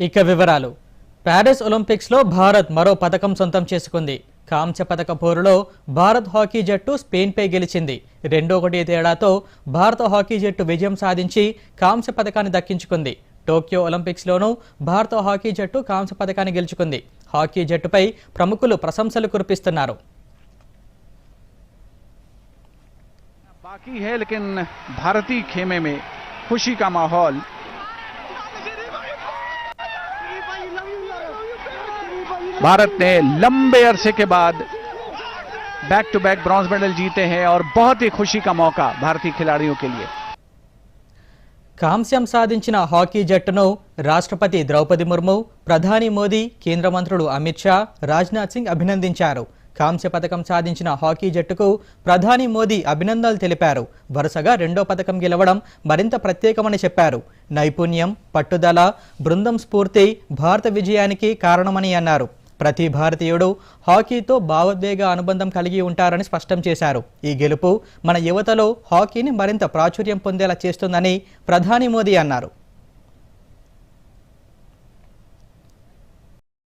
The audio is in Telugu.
ఇక వివరాలు. ప్యారిస్ ఒలింపిక్స్లో భారత్ మరో పథకం సొంతం చేసుకుంది. కాంస్య పథక పోరులో భారత్ హాకీ జట్టు స్పెయిన్పై గెలిచింది. రెండో ఒకటి తేడాతో భారత హాకీ జట్టు విజయం సాధించి కాంస్య పథకాన్ని దక్కించుకుంది. టోక్యో ఒలింపిక్స్లోనూ భారత హాకీ జట్టు కాంస్య పథకాన్ని గెలుచుకుంది. హాకీ జట్టుపై ప్రముఖులు ప్రశంసలు కురిపిస్తున్నారు. బాకీ హే లేకిన్ భారతీయ ఖేమే మే ఖుషీ కా भारत ने लंबे अरसे के बाद back to back bronze medal जीते हैं और बहुत ही खुशी का मौका भारतीय खिलाड़ियों के लिए కాంస్యం సాధించిన హాకీ జట్టును రాష్ట్రపతి ద్రౌపది ముర్ము ప్రధాని మోదీ కేంద్ర మంత్రులు అమిత్ షా రాజ్నాథ్ సింగ్ అభినందించారు కాంస్య పథకం సాధించిన హాకీ జట్టుకు ప్రధాని మోదీ అభినందనలు తెలిపారు. వరుసగా రెండో పథకం గెలవడం మరింత ప్రత్యేకమని చెప్పారు. నైపుణ్యం పట్టుదల బృందం స్ఫూర్తి భారత విజయానికి కారణమని అన్నారు. ప్రతి భారతీయుడు హాకీతో భావోద్వేగ అనుబంధం కలిగి ఉంటారని స్పష్టం చేశారు. ఈ గెలుపు మన యువతలో హాకీని మరింత ప్రాచుర్యం పొందేలా చేస్తుందని ప్రధాని మోదీ అన్నారు.